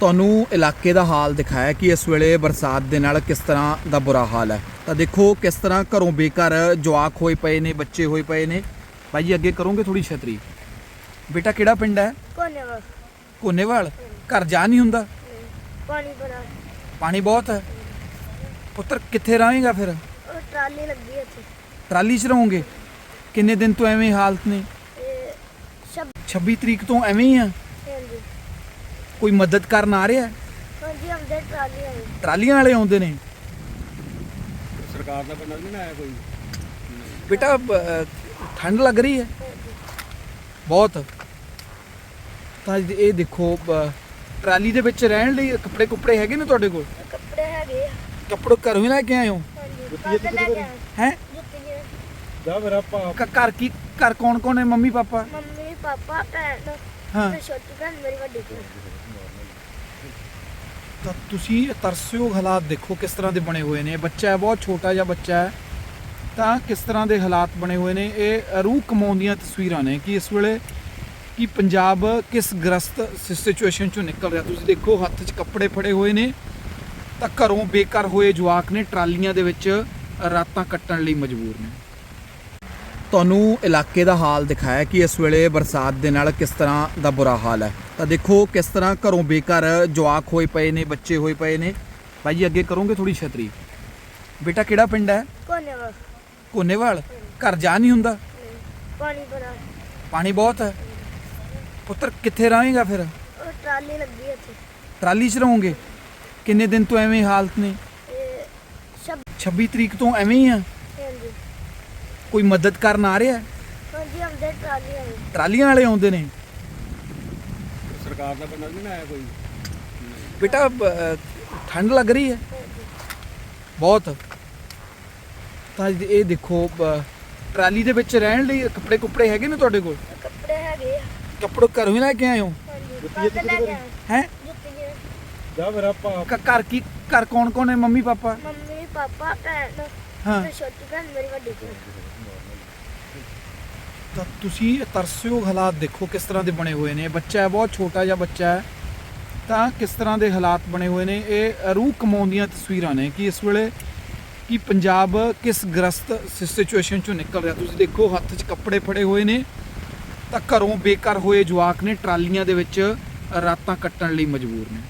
ਤੁਹਾਨੂੰ ਇਲਾਕੇ ਦਾ ਹਾਲ ਦਿਖਾਇਆ ਕਿ ਇਸ ਵੇਲੇ ਬਰਸਾਤ ਦੇ ਨਾਲ ਕਿਸ ਤਰ੍ਹਾਂ ਦਾ ਬੁਰਾ ਹਾਲ ਹੈ। ਤਾਂ ਦੇਖੋ ਕਿਸ ਤਰ੍ਹਾਂ ਘਰੋਂ ਬੇਘਰ ਜਵਾਕ ਹੋਏ ਪਏ ਨੇ ਬੱਚੇ ਹੋਏ ਪਏ ਨੇ। ਭਾਈ ਜੀ ਅੱਗੇ ਕਰੋਗੇ ਥੋੜੀ ਛਤਰੀ? ਬੇਟਾ ਕਿਹੜਾ ਪਿੰਡ ਹੈ? ਕੋਨੇ ਵਾ ਕੋਨੇਵਾਲ? ਘਰ ਜਾ ਨਹੀਂ ਹੁੰਦਾ? ਪਾਣੀ ਭਰਾ ਪਾਣੀ ਬਹੁਤ ਹੈ? ਪੁੱਤਰ ਕਿੱਥੇ ਰਹਾਂਗਾ ਫਿਰ? ਟਰਾਲੀ ਲੱਗੀ ਹੈ ਇੱਥੇ। ਟਰਾਲੀ 'ਚ ਰਹੋਗੇ? ਕਿੰਨੇ ਦਿਨ ਤੋਂ ਐਵੇਂ ਹਾਲਤ ਨੇ? ਇਹ ਸਭ 26 ਤਰੀਕ ਤੋਂ ਐਵੇਂ ਹੀ ਆ? ਕੋਈ ਮਦਦ ਕਰਨ ਆ ਰਿਹਾ? ਹੈ? ਹਾਂਜੀ ਹਮਦੇ ਟਰਾਲੀ ਆਈ ਟਰਾਲੀਆਂ ਵਾਲੇ ਆਉਂਦੇ ਨੇ? ਸਰਕਾਰ ਦਾ ਬੰਦਾ ਨਹੀਂ ਆਇਆ ਕੋਈ। ਬੇਟਾ ਬ- ਠੰਡ ਲੱਗ ਰਹੀ ਹੈ? ਬਹੁਤ। ਤਾਂ ਇਹ ਇਹ ਦੇਖੋ ਬ- ਟਰਾਲੀ ਦੇ ਵਿੱਚ ਰਹਿਣ ਲਈ ਕੱਪੜੇ ਕੁਪੜੇ ਹੈਗੇ ਨੇ ਤੁਹਾਡੇ ਕੋਲ? ਕੱਪੜੇ ਹੈਗੇ ਆ। ਕੱਪੜੇ ਘਰੋਂ ਹੀ ਲੈ ਕੇ ਆਏ ਹੋ? ਹਾਂਜੀ ਕੱਦ ਲੈ ਕੇ ਆਏ। ਹੈ? ਘਰ ਕੀ ਘਰ ਕੌਣ ਕੌਣ ਹੈ? Mummy papa? ਮੰਮੀ। ਪਾਪਾ ਭੈਣ ਹਾਂ। ਤੇ ਛੋਟੀ ਭੈਣ ਮੇਰੀ ਵੱਡੀ ਭੈਣ। ਤਾਂ ਤੁਸੀਂ ਤਰਸਯੋਗ ਹਾਲਾਤ ਦੇਖੋ ਕਿਸ ਤਰ੍ਹਾਂ ਦੇ ਬਣੇ ਹੋਏ ਨੇ। ਬੱਚਾ ਹੈ ਬਹੁਤ ਛੋਟਾ ਜਿਹਾ ਬੱਚਾ ਹੈ। ਤਾਂ ਕਿਸ ਤਰ੍ਹਾਂ ਦੇ ਹਾਲਾਤ ਬਣੇ ਹੋਏ ਨੇ? ਇਹ ਰੂਹ ਕਮਾਉਂਦੀਆਂ ਤਸਵੀਰਾਂ ਨੇ ਕਿ ਇਸ ਵੇਲੇ ਕਿ ਪੰਜਾਬ ਕਿਸ ਗ੍ਰਸਤ ਸਿਚੁਏਸ਼ਨ ਚੋਂ ਨਿਕਲ ਰਿਹਾ। ਤੁਸੀਂ ਦੇਖੋ ਹੱਥ 'ਚ ਕੱਪੜੇ ਫੜੇ ਹੋਏ ਨੇ। ਤਾਂ ਘਰੋਂ ਬੇਕਾਰ ਹੋਏ ਜਵਾਕ ਨੇ ਟਰਾਲੀਆਂ ਦੇ ਵਿੱਚ ਰਾਤਾਂ ਕੱਟਣ ਲਈ ਮਜਬੂਰ ਨੇ। ਤੁਹਾਨੂੰ ਇਲਾਕੇ ਦਾ ਹਾਲ ਦਿਖਾਇਆ ਕਿ ਇਸ ਵੇਲੇ ਬਰਸਾਤ ਦੇ ਨਾਲ ਕਿਸ ਤਰ੍ਹਾਂ ਦਾ ਬੁਰਾ ਹਾਲ ਹੈ। ਤਾਂ ਦੇਖੋ ਕਿਸ ਤਰ੍ਹਾਂ ਘਰੋਂ ਬੇਘਰ ਜਵਾਕ ਹੋਏ ਪਏ ਨੇ ਬੱਚੇ ਹੋਏ ਪਏ ਨੇ। ਭਾਈ ਅੱਗੇ ਕਰੋਗੇ ਥੋੜੀ ਛਤਰੀ। ਬੇਟਾ ਕਿਹੜਾ ਪਿੰਡ ਹੈ? ਕੋਨੇ ਵਾ ਕੋਨੇਵਾਲ? ਘਰ ਜਾ ਨਹੀਂ ਹੁੰਦਾ? ਪਾਣੀ ਭਰਾ ਪਾਣੀ ਬਹੁਤ ਹੈ? ਪੁੱਤਰ ਕਿੱਥੇ ਰਹਾਂਗਾ ਫਿਰ? ਉਹ ਟਰਾਲੀ ਲੱਗੀ ਹੈ ਇੱਥੇ। ਟਰਾਲੀ 'ਚ ਰਹੋਗੇ? ਕਿੰਨੇ ਦਿਨ ਤੋਂ ਐਵੇਂ ਹਾਲਤ ਨੇ? ਇਹ ਸਭ 26 ਤਰੀਕ ਤੋਂ ਐਵੇਂ ਹੀ ਆ? ਕੋਈ ਮਦਦ ਕਰਨ ਆ ਰਿਹਾ? ਹੈ? ਹਾਂਜੀ ਹਮਦੇ ਟਰਾਲੀ ਟਰਾਲੀਆਂ ਵਾਲੇ ਆਉਂਦੇ ਨੇ? ਸਰਕਾਰ ਦਾ ਬੰਦਾ ਨਹੀਂ ਆਇਆ ਕੋਈ। ਬੇਟਾ ਬ- ਠੰਡ ਲੱਗ ਰਹੀ ਹੈ? ਬਹੁਤ। ਤਾਂ ਇਹ ਦੇਖੋ ਬ- ਟਰਾਲੀ ਦੇ ਵਿੱਚ ਰਹਿਣ ਲਈ ਕੱਪੜੇ ਕੁਪੜੇ ਹੈਗੇ ਨੇ ਤੁਹਾਡੇ ਕੋਲ? ਕੱਪੜੇ ਹੈਗੇ ਆ। ਕੱਪੜੇ ਘਰੋਂ ਹੀ ਲੈ ਕੇ ਆਏ ਹੋ? ਹਾਂਜੀ ਕੱਦ ਲੈ ਕੇ ਆਏ। ਹੈ। ਜਾ ਫਿਰ ਆਪਾਂ ਘਰ ਕੀ ਘਰ ਕੌਣ ਕੌਣ ਹੈ? Mummy papa? ਮੰਮੀ ਪਾਪਾ ਭੈਣ। ਹਾਂ। ਤੇ ਛੋਟੀ ਭੈਣ ਮੇਰੀ ਵੱਡੀ ਭੈਣ। ਤਾਂ ਤੁਸੀਂ ਇਹ ਤਰਸਯੋਗ ਹਾਲਾਤ ਦੇਖੋ ਕਿਸ ਤਰ੍ਹਾਂ ਦੇ ਬਣੇ ਹੋਏ ਨੇ। ਬੱਚਾ ਹੈ ਬਹੁਤ ਛੋਟਾ ਜਿਹਾ ਬੱਚਾ ਹੈ। ਤਾਂ ਕਿਸ ਤਰ੍ਹਾਂ ਦੇ ਹਾਲਾਤ ਬਣੇ ਹੋਏ ਨੇ। ਇਹ ਰੂਹ ਕਮਾਉਂਦੀਆਂ ਤਸਵੀਰਾਂ ਨੇ ਕਿ ਇਸ ਵੇਲੇ ਕਿ ਪੰਜਾਬ ਕਿਸ ਗ੍ਰਸਤ ਸਿਚੁਏਸ਼ਨ ਚੋਂ ਨਿਕਲ ਰਿਹਾ। ਤੁਸੀਂ ਦੇਖੋ ਹੱਥ 'ਚ ਕੱਪੜੇ ਫੜੇ ਹੋਏ ਨੇ। ਤਾਂ ਘਰੋਂ ਬੇਕਾਰ ਹੋਏ ਜਵਾਕ ਨੇ। ਟਰਾਲੀਆਂ ਦੇ ਵਿੱਚ ਰਾਤਾਂ ਕੱਟਣ ਲਈ ਮਜਬੂਰ ਨੇ।